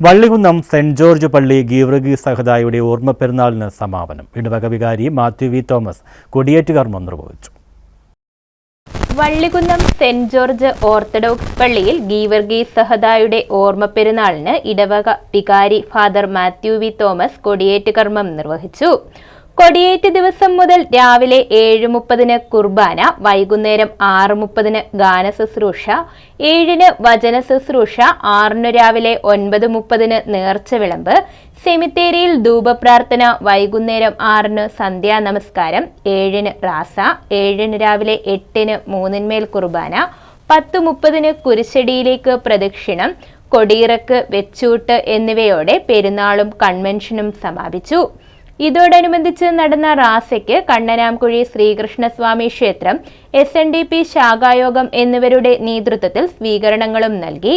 Vallikunnam saint George പള്ളി ഗീവർഗി സഹദായുടെ ഓർമ്മ പെരുന്നാളിന് സമാപനം. ഇടവക വികാരി മാത്യു വി തോമസ് കൊടിയേറ്റ് കർമ്മം നിർവഹിച്ചു വള്ളികുന്നം സെന്റ് ജോർജ് ഓർത്തഡോക്സ് പള്ളിയിൽ ഗീവർഗീസ് സഹദായുടെ ഓർമ്മ പെരുന്നാളിന് ഇടവക വികാരി ഫാദർ മാത്യു വി തോമസ് കൊടിയേറ്റ് കർമ്മം നിർവഹിച്ചു കൊടിയേറ്റ് ദിവസം മുതൽ രാവിലെ ഏഴ് മുപ്പതിന് കുർബാന വൈകുന്നേരം ആറ് മുപ്പതിന് ഗാന ശുശ്രൂഷ ഏഴിന് വചന ശുശ്രൂഷ ആറിന് രാവിലെ ഒൻപത് മുപ്പതിന് നേർച്ച വിളമ്പ് സെമിത്തേരിയിൽ ധൂപപ്രാർത്ഥന വൈകുന്നേരം ആറിന് സന്ധ്യാ നമസ്കാരം ഏഴിന് റാസ ഏഴിന് രാവിലെ എട്ടിന് മൂന്നിന്മേൽ കുർബാന പത്ത് മുപ്പതിന് കുരിശടിയിലേക്ക് പ്രദക്ഷിണം കൊടിയിറക്ക് വെച്ചൂട്ട് എന്നിവയോടെ പെരുന്നാളും കൺവെൻഷനും സമാപിച്ചു. ഇതോടനുബന്ധിച്ച് നടന്ന റാസയ്ക്ക് കണ്ണനാംകുഴി ശ്രീകൃഷ്ണസ്വാമി ക്ഷേത്രം എസ് എൻ ഡി പി ശാഖായോഗം എന്നിവരുടെ നേതൃത്വത്തിൽ സ്വീകരണങ്ങളും നൽകി.